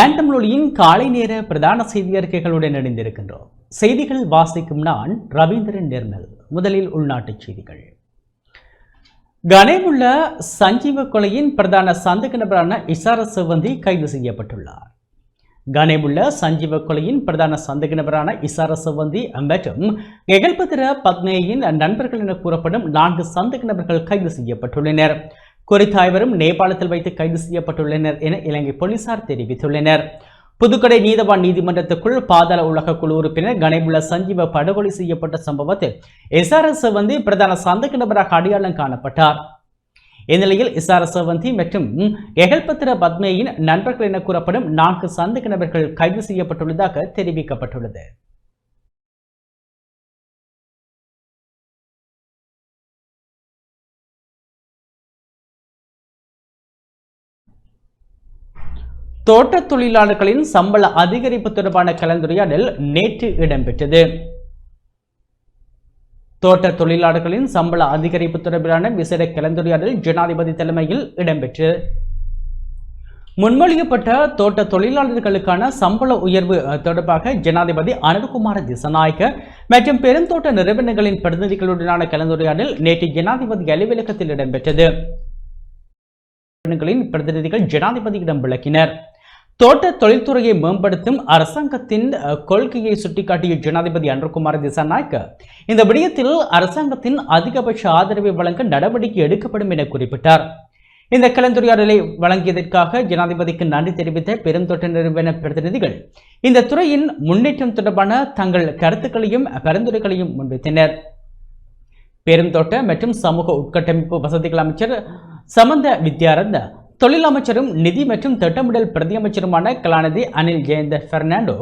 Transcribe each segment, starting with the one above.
பேண்டம்லொலியின் காலை நேர பிரதான செய்தி அறிக்கைகளுடன் இணைந்திருக்கின்றோம். செய்திகள் வாசிக்கும் நான் ரவீந்திரன் நிர்மல். முதலில் உள்நாட்டுச் செய்திகள். கனேமுள்ள சஞ்சீவ கொலையின் பிரதான சந்தக நபரான இசார சிவந்தி கைது செய்யப்பட்டுள்ளார். கனேமுள்ள சஞ்சீவ கொலையின் பிரதான சந்தேக நபரான இசார சிவந்தி மற்றும் எகல்பத்திர பத்னேயின் நண்பர்கள் என கூறப்படும் நான்கு சந்தேக நபர்கள் கைது செய்யப்பட்டுள்ளனர். குறித்த ஐவரும் நேபாளத்தில் வைத்து கைது செய்யப்பட்டுள்ளனர் என இலங்கை போலீசார் தெரிவித்துள்ளனர். புதுக்கடை நீதவான் நீதிமன்றத்துக்குள் பாதாள உலக குழு உறுப்பினர் கணேமுள்ள சஞ்சீவ படுகொலை செய்யப்பட்ட சம்பவத்தில் எஸ்ஆர்எஸ் வந்து பிரதான சந்தக நபராக அடையாளம் காணப்பட்டார். இந்நிலையில் இசார சவந்தி மற்றும் எகல்பத்திர பத்மேயின் நண்பர்கள் என கூறப்படும் நான்கு சந்தக நபர்கள் கைது செய்யப்பட்டுள்ளதாக தெரிவிக்கப்பட்டுள்ளது. தோட்டத் தொழிலாளர்களின் சம்பள அதிகரிப்பு தொடர்பான கலந்துரையாடல் நேற்று இடம்பெற்றது. தோட்ட தொழிலாளர்களின் சம்பள அதிகரிப்பு தொடர்பிலான விசேட கலந்துரையாடல் ஜனாதிபதி தலைமையில் இடம்பெற்று முன்மொழியப்பட்ட தோட்ட தொழிலாளர்களுக்கான சம்பள உயர்வு தொடர்பாக ஜனாதிபதி அனுகுமார திசநாயக்க மற்றும் பெருந்தோட்ட நிறுவனங்களின் பிரதிநிதிகளுடனான கலந்துரையாடல் நேற்று ஜனாதிபதி அலுவலகத்தில் இடம்பெற்றது. நிறுவனங்களின் பிரதிநிதிகள் ஜனாதிபதியிடம் விளக்கினர். தோட்ட தொழில்துறையை மேம்படுத்தும் அரசாங்கத்தின் கொள்கையை சுட்டிக்காட்டிய ஜனாதிபதி அன்றகுமார் திசாநாயக்க இந்த விடயத்தில் அரசாங்கத்தின் அதிகபட்ச ஆதரவை வழங்க நடவடிக்கை எடுக்கப்படும் என குறிப்பிட்டார். இந்த கலந்துரையாடலை வழங்கியதற்காக ஜனாதிபதிக்கு நன்றி தெரிவித்த பெருந்தோட்ட நிறுவன பிரதிநிதிகள் இந்த துறையின் முன்னேற்றம் தொடர்பான தங்கள் கருத்துக்களையும் பரிந்துரைகளையும் முன்வைத்தனர். பெருந்தோட்ட மற்றும் சமூக உட்கட்டமைப்பு வசதிகள் அமைச்சர் சமந்த வித்யாரந்த தொழில் அமைச்சரும் நிதி மற்றும் திட்டமிடல் பிரதி அமைச்சருமான கலாநிதி அனில் ஜெயந்த பெர்னாண்டோ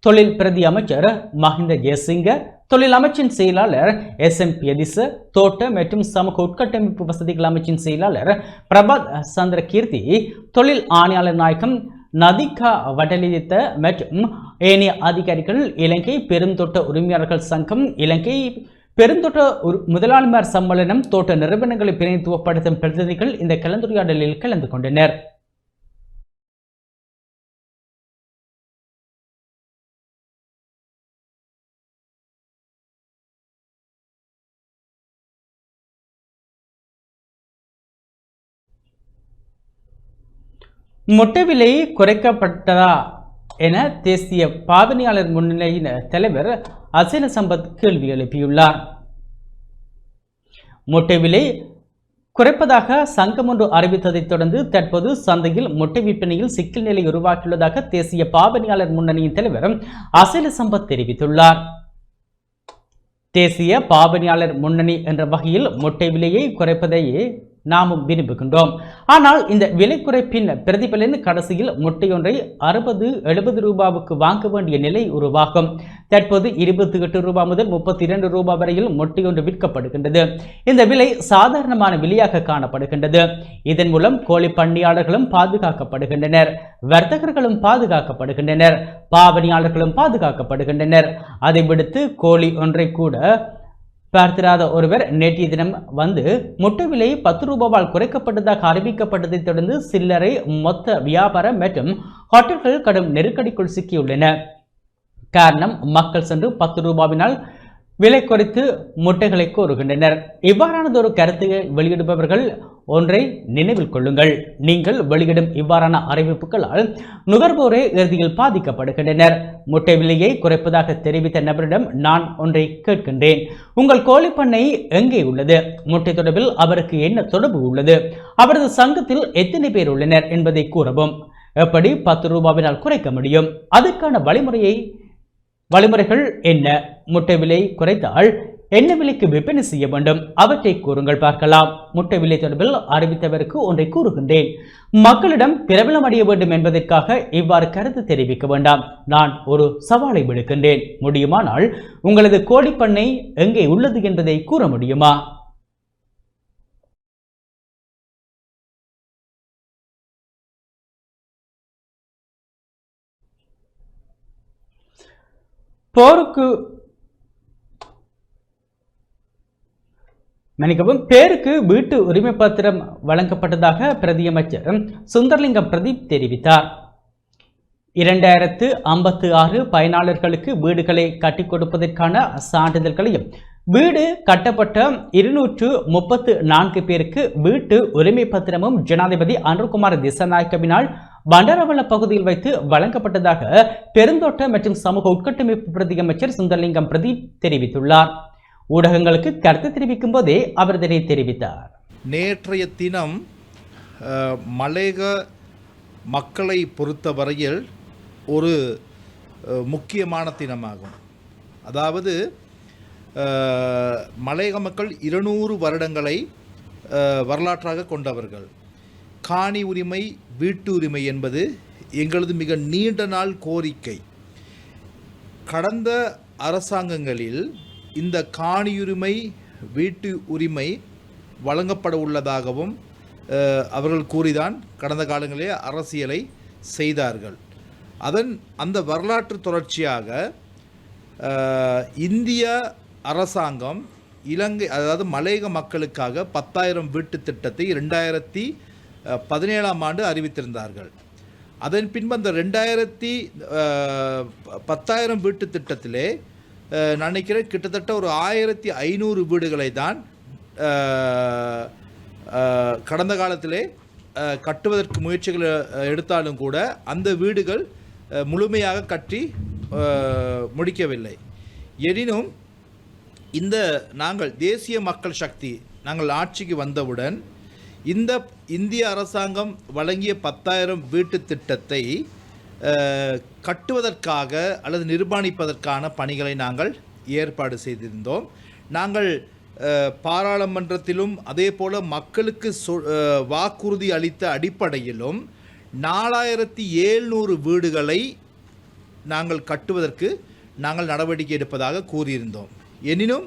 தொழில் பிரதி அமைச்சர் மஹிந்த ஜெயசிங்க தொழில் அமைச்சின் செயலாளர் எஸ் எம் பியதிச தோட்ட மற்றும் சமூக உட்கட்டமைப்பு வசதிகள் அமைச்சின் செயலாளர் பிரபாத் சந்திர கீர்த்தி தொழில் ஆணையாளர் நாயகம் நதிகா வடலித்த மற்றும் ஏனைய அதிகாரிகள் இலங்கை பெருந்தோட்ட உரிமையாளர்கள் சங்கம் இலங்கை பெருந்தோட்ட ஒரு முதலாளிமார் சம்மேளனம் தோட்ட நிறுவனங்களை பிரதிநிதித்துவப்படுத்தும் பிரதிநிதிகள் இந்த கலந்துரையாடலில் கலந்து கொண்டனர். முட்டை விலை குறைக்கப்பட்டதா? என தேசிய பாவனையாளர் முன்னணியின் தலைவர் அசின சம்பத் கேள்வி எழுப்பியுள்ளார். முட்டை விலை குறைப்பதாக சங்கம் ஒன்று அறிவித்ததைத் தொடர்ந்து தற்போது சந்தையில் முட்டை விற்பனையில் சிக்கல் நிலை உருவாக்கியுள்ளதாக தேசிய பாவனையாளர் முன்னணியின் தலைவர் அசேல சம்பத் தெரிவித்துள்ளார். தேசிய பாவனையாளர் முன்னணி என்ற வகையில் முட்டை விலையை குறைப்பதையே நாமும் விரும்புகின்றோம் ஆனால் இந்த விலை குறைப்பின் பிரதிபலன் கடைசியில் முட்டையொன்றை அறுபது எழுபது ரூபாவுக்கு வாங்க வேண்டிய நிலை உருவாகும். தற்போது இருபத்தி எட்டு ரூபாய் முதல் முப்பத்தி இரண்டு ரூபாய் வரையில் முட்டையொன்று விற்கப்படுகின்றது. இந்த விலை சாதாரணமான விலையாக காணப்படுகின்றது. இதன் மூலம் கோழி பண்ணையாளர்களும் பாதுகாக்கப்படுகின்றனர். வர்த்தகர்களும் பாதுகாக்கப்படுகின்றனர். பாவனையாளர்களும் பாதுகாக்கப்படுகின்றனர். அதை விடுத்து கோழி ஒன்றை கூட பார்த்திராத ஒருவர் நேற்றைய தினம் வந்து முட்டை விலை பத்து ரூபாவால் குறைக்கப்பட்டதாக அறிவிக்கப்பட்டதை தொடர்ந்து சில்லறை மொத்த வியாபாரம் மற்றும் ஹோட்டல்கள் கடும் நெருக்கடிக்குள் சிக்கியுள்ளன. காரணம் மக்கள் சென்று பத்து ரூபாவினால் விலை குறைத்து முட்டைகளை கோருகின்றனர். இவ்வாறானதொரு கருத்தை வெளியிடுபவர்கள் ஒன்றை நினைவில் கொள்ளுங்கள். நீங்கள் வெளியிடும் இவ்வாறான அறிவிப்புகளால் நுகர்வோரே இறுதியில் பாதிக்கப்படுகின்றனர். முட்டை விலையை குறைப்பதாக தெரிவித்த நபரிடம் நான் ஒன்றை கேட்கின்றேன். உங்கள் கோழி பண்ணை எங்கே உள்ளது? முட்டை தொடர்பில் அவருக்கு என்ன தொடர்பு உள்ளது? அவரது சங்கத்தில் எத்தனை பேர் உள்ளனர் என்பதை கூறவும். எப்படி பத்து ரூபாவினால் குறைக்க முடியும்? அதுக்கான வழிமுறையை வழிமுறைகள் என்ன? முட்டை விலை குறைத்தால் என்ன விலைக்கு விற்பனை செய்ய வேண்டும்? அவற்றை கூறுங்கள் பார்க்கலாம். முட்டை விலை தொடர்பில் அறிவித்தவருக்கு ஒன்றை கூறுகின்றேன். மக்களிடம் பிரபலம் அடைய வேண்டும் என்பதற்காக இவ்வாறு கருத்து தெரிவிக்க வேண்டாம். நான் ஒரு சவாலை விடுக்கின்றேன். முடியுமானால் உங்களது கோழிப்பண்ணை எங்கே உள்ளது என்பதை கூற முடியுமா? போருக்கு மன்னிக்கவும் பேருக்கு வீட்டு உரிமை பத்திரம் வழங்கப்பட்டதாக பிரதியமைச்சர் சுந்தர்லிங்கம் பிரதீப் தெரிவித்தார். இரண்டாயிரத்து ஐம்பத்து ஆறு பயனாளர்களுக்கு வீடுகளை கட்டிக் கொடுப்பதற்கான சான்றிதழ்களையும் வீடு கட்டப்பட்ட இருநூற்று முப்பத்து நான்கு பேருக்கு வீட்டு உரிமை பத்திரமும் ஜனாதிபதி அனுர்குமார் திசநாயக்கவினால் வண்டரவள பகுதியில் வைத்து வழங்கப்பட்டதாக பெருந்தோட்ட மற்றும் சமூக உட்கட்டமைப்பு பிரதியமைச்சர் சுந்தர்லிங்கம் பிரதீப் தெரிவித்துள்ளார். ஊடகங்களுக்கு கருத்து தெரிவிக்கும் போதே அவர் இதனை தெரிவித்தார். நேற்றைய தினம் மலேக மக்களை பொறுத்தவரையில் ஒரு முக்கியமான தினமாகும். அதாவது மலையக மக்கள் இருநூறு வருடங்களை வரலாற்றாக கொண்டவர்கள். காணி உரிமை வீட்டு உரிமை என்பது எங்களது மிக நீண்ட நாள் கோரிக்கை. கடந்த அரசாங்கங்களில் இந்த காணியுரிமை வீட்டு உரிமை வழங்கப்பட உள்ளதாகவும் அவர்கள் கூறிதான் கடந்த காலங்களிலே அரசியலை செய்தார்கள். அதன் அந்த வரலாற்று தொடர்ச்சியாக இந்திய அரசாங்கம் இலங்கை அதாவது மலையக மக்களுக்காக பத்தாயிரம் வீட்டு திட்டத்தை ரெண்டாயிரத்தி பதினேழாம் ஆண்டு அறிவித்திருந்தார்கள். அதன் பின்பு அந்த ரெண்டாயிரத்தி பத்தாயிரம் வீட்டு திட்டத்திலே நினைக்கிறேன் கிட்டத்தட்ட ஒரு ஆயிரத்தி ஐநூறு வீடுகளை தான் கடந்த காலத்திலே கட்டுவதற்கு முயற்சிகள் எடுத்தாலும் கூட அந்த வீடுகள் முழுமையாக கட்டி முடிக்கவில்லை. எனினும் இந்த நாங்கள் தேசிய மக்கள் சக்தி நாங்கள் ஆட்சிக்கு வந்தவுடன் இந்த இந்திய அரசாங்கம் வழங்கிய பத்தாயிரம் வீட்டு திட்டத்தை கட்டுவதற்காக அல்லது நிர்மாணிப்பதற்கான பணிகளை நாங்கள் ஏற்பாடு செய்திருந்தோம். நாங்கள் பாராளுமன்றத்திலும் அதே போல் மக்களுக்கு சொ வாக்குறுதி அளித்த அடிப்படையிலும் நாலாயிரத்தி ஏழ்நூறு வீடுகளை நாங்கள் கட்டுவதற்கு நாங்கள் நடவடிக்கை எடுப்பதாக கூறியிருந்தோம். எனினும்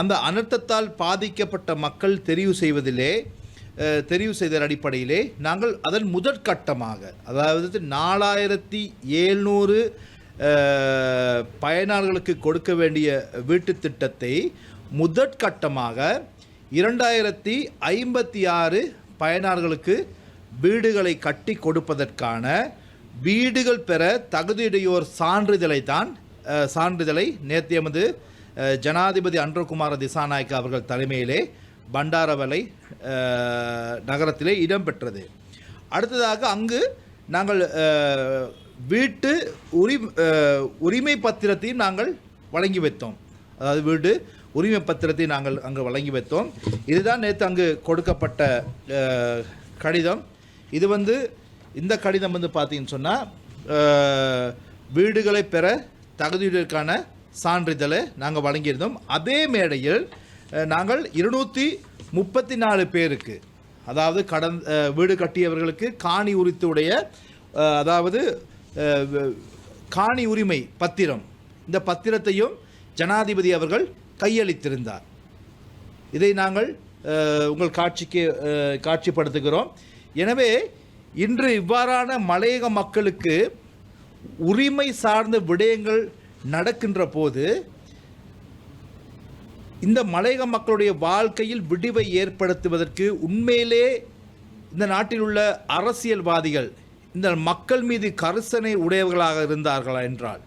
அந்த அனர்த்தத்தால் பாதிக்கப்பட்ட மக்கள் தெரிவு செய்வதிலே தெரிவு செய்த அடிப்படையிலே நாங்கள் அதன் முதற்கட்டமாக அதாவது நாலாயிரத்தி ஏழ்நூறு பயனாளர்களுக்கு கொடுக்க வேண்டிய வீட்டு திட்டத்தை முதற்கட்டமாக இரண்டாயிரத்தி ஐம்பத்தி ஆறு பயனாளர்களுக்கு வீடுகளை கட்டி கொடுப்பதற்கான வீடுகள் பெற தகுதியுடையோர் சான்றிதழை தான் சான்றிதழை நேற்று எமது ஜனாதிபதி அன்றகுமார திசாநாயக்க அவர்கள் தலைமையிலே பண்டாரவலை நகரத்திலே இடம்பெற்றது. அடுத்ததாக அங்கு நாங்கள் வீட்டு உரி உரிமை பத்திரத்தையும் நாங்கள் வழங்கி வைத்தோம். அதாவது வீடு உரிமை பத்திரத்தை நாங்கள் அங்கு வழங்கி வைத்தோம். இதுதான் நேற்று அங்கு கொடுக்கப்பட்ட கடிதம். இது வந்து இந்த கடிதம் வந்து பார்த்தீங்கன்னு சொன்னால் வீடுகளை பெற தகுதியிற்கான சான்றிதழை நாங்கள் வழங்கியிருந்தோம். அதே மேடையில் நாங்கள் இருநூற்றி முப்பத்தி நாலு பேருக்கு அதாவது கடன் வீடு கட்டியவர்களுக்கு காணி உரித்துடைய அதாவது காணி உரிமை பத்திரம். இந்த பத்திரத்தையும் ஜனாதிபதி அவர்கள் கையளித்திருந்தார். இதை நாங்கள் உங்கள் காட்சிக்கு காட்சிப்படுத்துகிறோம். எனவே இன்று இவ்வாறான மலையக மக்களுக்கு உரிமை சார்ந்த விடயங்கள் நடக்கின்ற போது இந்த மலையக மக்களுடைய வாழ்க்கையில் விடிவை ஏற்படுத்துவதற்கு உண்மையிலே இந்த நாட்டில் உள்ள அரசியல்வாதிகள் இந்த மக்கள் மீது கரிசனை உடையவர்களாக இருந்தார்களா என்றால்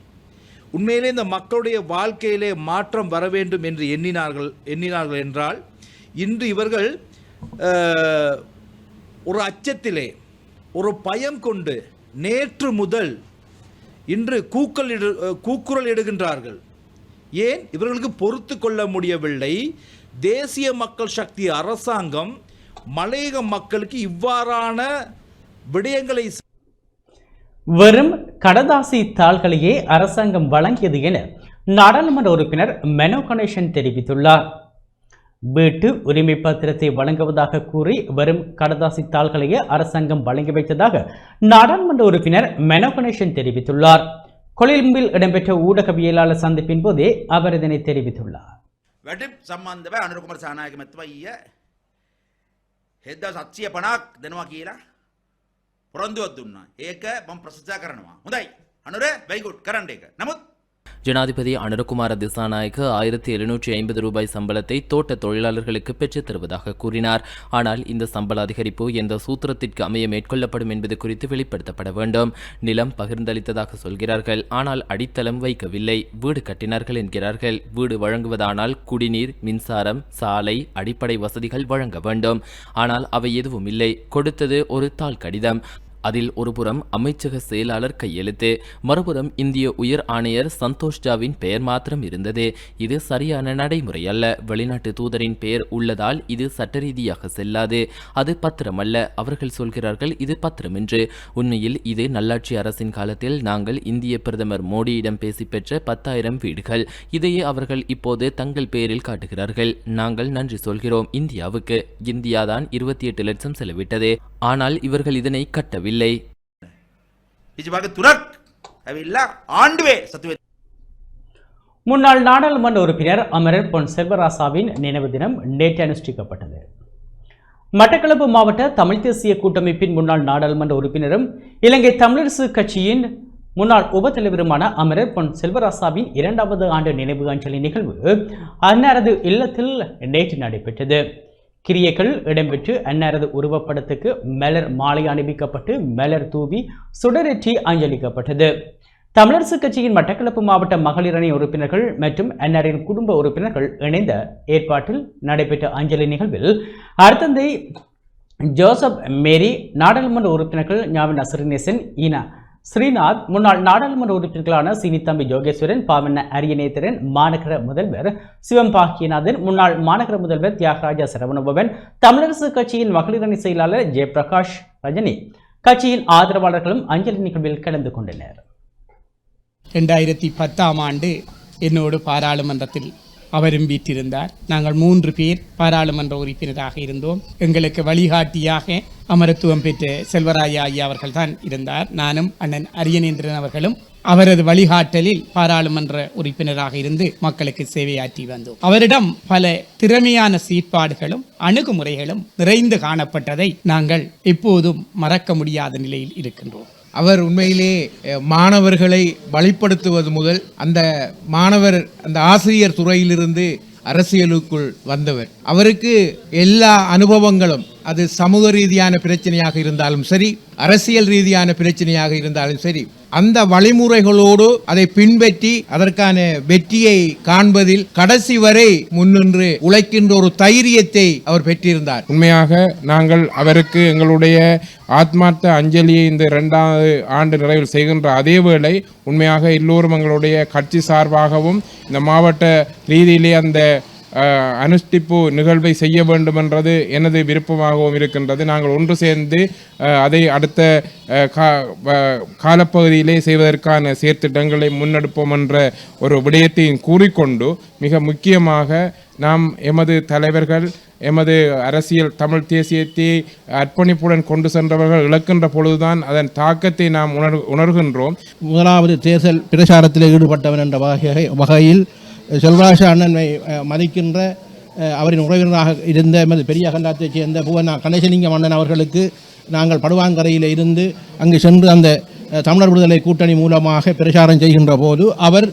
உண்மையிலே இந்த மக்களுடைய வாழ்க்கையிலே மாற்றம் வர வேண்டும் என்று எண்ணினார்கள் எண்ணினார்கள் என்றால் இன்று இவர்கள் ஒரு அச்சத்திலே ஒரு பயம் கொண்டு நேற்று முதல் இன்று கூக்கல் இடு கூக்குரல் இடுகின்றார்கள். ஏன்? இவர்களுக்கு பொறுத்து கொள்ள முடியவில்லை. தேசிய மக்கள் சக்தி அரசாங்கம் மலையக மக்களுக்கு இவ்வாறான விடயங்களை வெறும் கடதாசி தாள்களையே அரசாங்கம் வழங்கியது என நாடாளுமன்ற உறுப்பினர் மெனோ கணேசன் தெரிவித்துள்ளார். வீட்டு உரிமை பத்திரத்தை வழங்குவதாக கூறி வரும் கடதாசி தாள்களையே அரசாங்கம் வழங்கி வைத்ததாக நாடாளுமன்ற உறுப்பினர் மெனோ கணேசன் தெரிவித்துள்ளார். கொழும்பில் இடம்பெற்ற ஊடகவியலாளர் சந்திப்பின் போதே அவர் இதனை தெரிவித்துள்ளார் වැඩ සම්බන්ධව අනුරකුමර සානායක මැත්තුව ඊය හෙද්ද සත්සිය පනක් දෙනවා කියලා පොරොන්දුවත් දුන්නා ඒක මම ප්‍රශංසා කරනවා හොඳයි අනුර වැයිගුඩ් කරන්න එක නමුත් ஜனாதிபதி அனுரகுமார திசாநாயக்க ஆயிரத்தி எழுநூற்றி ஐம்பது ரூபாய் சம்பளத்தை தோட்ட தொழிலாளர்களுக்கு பெற்றுத் தருவதாக கூறினார். ஆனால் இந்த சம்பள அதிகரிப்பு எந்த சூத்திரத்திற்கு அமைய மேற்கொள்ளப்படும் என்பது குறித்து வெளிப்படுத்தப்பட வேண்டும். நிலம் பகிர்ந்தளித்ததாக சொல்கிறார்கள். ஆனால் அடித்தளம் வைக்கவில்லை. வீடு கட்டினார்கள் என்கிறார்கள். வீடு வழங்குவதானால் குடிநீர் மின்சாரம் சாலை அடிப்படை வசதிகள் வழங்க வேண்டும். ஆனால் அவை எதுவும் இல்லை. கொடுத்தது ஒரு தாள் கடிதம். அதில் ஒருபுறம் அமைச்சக செயலாளர் கையெழுத்து மறுபுறம் இந்திய உயர் ஆணையர் சந்தோஷ் ஜாவின் பெயர் மாத்திரம் இருந்தது. இது சரியான நடைமுறை அல்ல. வெளிநாட்டு தூதரின் பெயர் உள்ளதால் இது சட்ட ரீதியாக செல்லாது. அது பத்திரமல்ல. அவர்கள் சொல்கிறார்கள் இது பத்திரம் என்று உண்மையில் இது நல்லாட்சி அரசின் காலத்தில் நாங்கள் இந்திய பிரதமர் மோடியிடம் பேசி பெற்ற பத்தாயிரம் வீடுகள். இதையே அவர்கள் இப்போது தங்கள் பெயரில் காட்டுகிறார்கள். நாங்கள் நன்றி சொல்கிறோம் இந்தியாவுக்கு. இந்தியாதான் இருபத்தி எட்டு லட்சம் செலவிட்டது. ஆனால் இவர்கள் இதனை கட்டவில்லை. இல்லை. முன்னாள் நாடாளுமன்ற உறுப்பினர் அமரர் பொன் செல்வராசாவின் நினைவு தினம் நேற்று அனுஷ்டிக்கப்பட்டது. மட்டக்களப்பு மாவட்ட தமிழ் தேசிய கூட்டமைப்பின் முன்னாள் நாடாளுமன்ற உறுப்பினரும் இலங்கை தமிழரசு கட்சியின் முன்னாள் உபத்தலைவருமான அமரர் பொன் செல்வராசாவின் இரண்டாவது ஆண்டு நினைவு அஞ்சலி நிகழ்வு அன்னாரது இல்லத்தில் நேற்று நடைபெற்றது. கிரியைகள் இடம்பெற்று அன்னாரது உருவப்படத்துக்கு மலர் மாலை அணிவிக்கப்பட்டு மலர் தூவி சுடரேற்றி அஞ்சலிக்கப்பட்டது. தமிழரசு கட்சியின் மட்டக்களப்பு மாவட்ட மகளிர் அணி உறுப்பினர்கள் மற்றும் அன்னாரின் குடும்ப உறுப்பினர்கள் இணைந்த ஏற்பாட்டில் நடைபெற்ற அஞ்சலி நிகழ்வில் அர்த்தந்தை ஜோசப் மேரி நாடாளுமன்ற உறுப்பினர்கள் ஞாபகம் அசரிநேசன் ஈனா ஸ்ரீநாத் முன்னாள் நாடாளுமன்ற உறுப்பினர்களான சீனித்தம்பி ஜோகேஸ்வரன் பாவண்ண அரியநேத்திரன் மாநகர முதல்வர் சிவம் பாக்கியநாதன் முன்னாள் மாநகர முதல்வர் தியாகராஜா சரவணபவன் தமிழரசு கட்சியின் மகளிரணி செயலாளர் ஜெயபிரகாஷ் ரஜினி. கட்சியின் ஆதரவாளர்களும் அஞ்சலி நிகழ்வில் கலந்து கொண்டனர். ரெண்டாயிரத்தி பத்தாம் ஆண்டு என்னோடு பாராளுமன்றத்தில் அவரும் வீற்றிருந்தார். நாங்கள் மூன்று பேர் பாராளுமன்ற உறுப்பினராக இருந்தோம். எங்களுக்கு வழிகாட்டியாக அமரத்துவம் பெற்ற செல்வராயா ஐயா அவர்கள் தான் இருந்தார். நானும் அண்ணன் அரியநேந்திரன் அவர்களும் அவரது வழிகாட்டலில் பாராளுமன்ற உறுப்பினராக இருந்து மக்களுக்கு சேவையாற்றி வந்தோம். அவரிடம் பல திறமையான சீட்பாடுகளும் அணுகுமுறைகளும் நிறைந்து காணப்பட்டதை நாங்கள் எப்போதும் மறக்க முடியாத நிலையில் இருக்கின்றோம். அவர் உண்மையிலே மாணவர்களை வழிப்படுத்துவது முதல் அந்த மாணவர் அந்த ஆசிரியர் துறையிலிருந்து அரசியலுக்குள் வந்தவர். அவருக்கு எல்லா அனுபவங்களும் அது சமூக ரீதியான பிரச்சனையாக இருந்தாலும் சரி அரசியல் ரீதியான பிரச்சனையாக இருந்தாலும் சரி அந்த வழிமுறைகளோடு அதை பின்பற்றி அதற்கான வெற்றியை காண்பதில் கடைசி வரை முன்னின்று உழைக்கின்ற ஒரு தைரியத்தை அவர் பெற்றிருந்தார். உண்மையாக நாங்கள் அவருக்கு எங்களுடைய ஆத்மார்த்த அஞ்சலியை இந்த இரண்டாவது ஆண்டு நிறைவில் செய்கின்ற அதே வேளை உண்மையாக எல்லோரும் எங்களுடைய கட்சி சார்பாகவும் இந்த மாவட்ட ரீதியிலே அந்த அனுஷ்டிப்பு நிகழ்வை செய்ய வேண்டும் என்றது எனது விருப்பமாகவும் இருக்கின்றது. நாங்கள் ஒன்று சேர்ந்து அதை அடுத்த கா- காலப்பகுதியிலே செய்வதற்கான செயற்திட்டங்களை முன்னெடுப்போம் என்ற ஒரு விடயத்தையும் கூறிக்கொண்டு மிக முக்கியமாக நாம் எமது தலைவர்கள் எமது அரசியல் தமிழ் தேசியத்தை அர்ப்பணிப்புடன் கொண்டு சென்றவர்கள் இழக்கின்ற பொழுதுதான் அதன் தாக்கத்தை நாம் உணர் உணர்கின்றோம். முதலாவது தேர்தல் பிரச்சாரத்தில் ஈடுபட்டவன் என்ற வகை வகையில் செல்வராஜ அண்ணனை மதிக்கின்ற அவரின் உறவினராக இருந்த எமது பெரிய கண்டாத்தைச் சேர்ந்த புவனா கணேசலிங்கம் மன்னன் அவர்களுக்கு நாங்கள் படுவாங்கரையில் இருந்து அங்கு சென்று அந்த தமிழர் விடுதலை கூட்டணி மூலமாக பிரச்சாரம் செய்கின்ற போது அவர்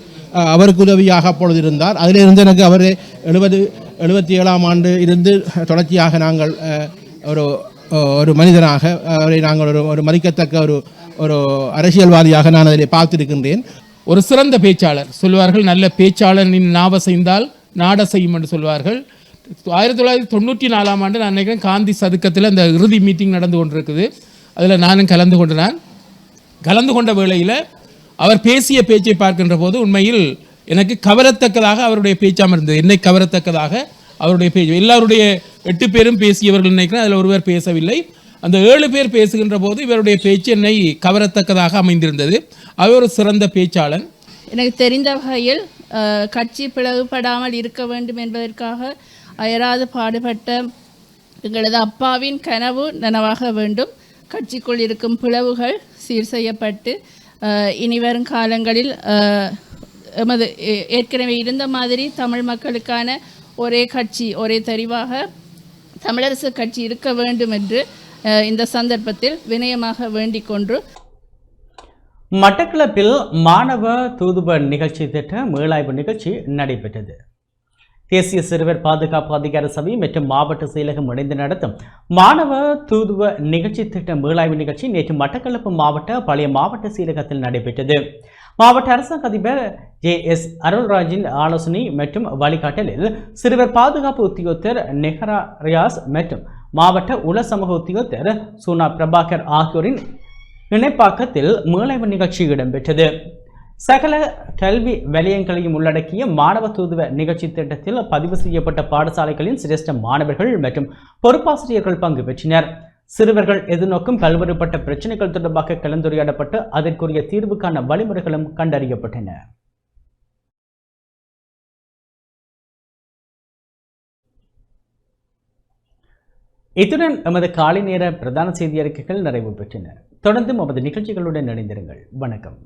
அவருக்கு உதவியாக அப்பொழுது இருந்தார். அதிலிருந்து எனக்கு அவர் எழுபது எழுபத்தி ஏழாம் ஆண்டு இருந்து தொடர்ச்சியாக நாங்கள் ஒரு ஒரு மனிதனாக அவரை நாங்கள் ஒரு ஒரு மதிக்கத்தக்க ஒரு ஒரு அரசியல்வாதியாக நான் அதில் பார்த்திருக்கின்றேன். ஒரு சிறந்த பேச்சாளர். சொல்வார்கள் நல்ல பேச்சாளரின் நாவ செய்தால் நாட செய்யும் என்று சொல்வார்கள். ஆயிரத்தி தொள்ளாயிரத்தி தொண்ணூற்றி நாலாம் ஆண்டு நான் நினைக்கிறேன் காந்தி சதுக்கத்தில் அந்த இறுதி மீட்டிங் நடந்து கொண்டிருக்குது. அதில் நானும் கலந்து கொண்டேன் கலந்து கொண்ட வேளையில் அவர் பேசிய பேச்சை பார்க்கின்ற போது உண்மையில் எனக்கு கவரத்தக்கதாக அவருடைய பேச்சாம இருந்தது. என்னை கவரத்தக்கதாக அவருடைய பேச்சு. எல்லாருடைய எட்டு பேரும் பேசியவர்கள் நினைக்கிறேன் அதில் ஒருவர் பேசவில்லை. அந்த ஏழு பேர் பேசுகின்ற போது இவருடைய பேச்சு என்னை கவரத்தக்கதாக அமைந்திருந்தது. அவர் ஒரு சிறந்த பேச்சாளன். எனக்கு தெரிந்த வகையில் கட்சி பிளவுபடாமல் இருக்க வேண்டும் என்பதற்காக அயராது பாடுபட்ட எங்களது அப்பாவின் கனவு நனவாக வேண்டும். கட்சிக்குள் இருக்கும் பிளவுகள் சீர் செய்யப்பட்டு அஹ், இனி வரும் காலங்களில் அஹ், எமது ஏ- ஏற்கனவே இருந்த மாதிரி தமிழ் மக்களுக்கான ஒரே கட்சி ஒரே தெரிவாக தமிழரசு கட்சி இருக்க வேண்டும் என்று இந்த சந்தர்ப்பத்தில் வினயமாக வேண்டிக் கொண்டு மட்டக்களப்பில் மாணவ தூதுவ நிகழ்ச்சி திட்ட மீளாய்வு நிகழ்ச்சி நடைபெற்றது. தேசிய சிறுவர் பாதுகாப்பு அதிகார சபை மற்றும் மாவட்ட செயலகம் இணைந்து நடத்தும் மாணவ தூதுவ நிகழ்ச்சி திட்ட மீளாய்வு நிகழ்ச்சி நேற்று மட்டக்களப்பு மாவட்ட பழைய மாவட்ட செயலகத்தில் நடைபெற்றது. மாவட்ட அரசாங்க அதிபர் ஜே எஸ் அருள்ராஜின் ஆலோசனை மற்றும் வழிகாட்டலில் சிறுவர் பாதுகாப்பு உத்தியோகத்தர் நெஹரா ரியாஸ் மற்றும் மாவட்ட உல சமூக உத்தியோகத்தர் சூனா பிரபாகர் ஆகியோரின் இணைப்பாக்கத்தில் மேலைவு நிகழ்ச்சி இடம்பெற்றது. சகல கல்வி வலயங்களையும் உள்ளடக்கிய மாணவ தூதுவ நிகழ்ச்சி திட்டத்தில் பதிவு செய்யப்பட்ட பாடசாலைகளின் சிரேஷ்ட மாணவர்கள் மற்றும் பொறுப்பாசிரியர்கள் பங்கு பெற்றனர். சிறுவர்கள் எதிர்நோக்கும் பல்வேறுபட்ட பிரச்சனைகள் தொடர்பாக கலந்துரையாடப்பட்டு அதற்குரிய தீர்வுக்கான வழிமுறைகளும் கண்டறியப்பட்டன. இத்துடன் எமது காலை நேர பிரதான செய்தி அறிக்கைகள் நிறைவு பெற்றன. தொடர்ந்து எமது நிகழ்ச்சிகளுடன் இணைந்திருங்கள். வணக்கம்.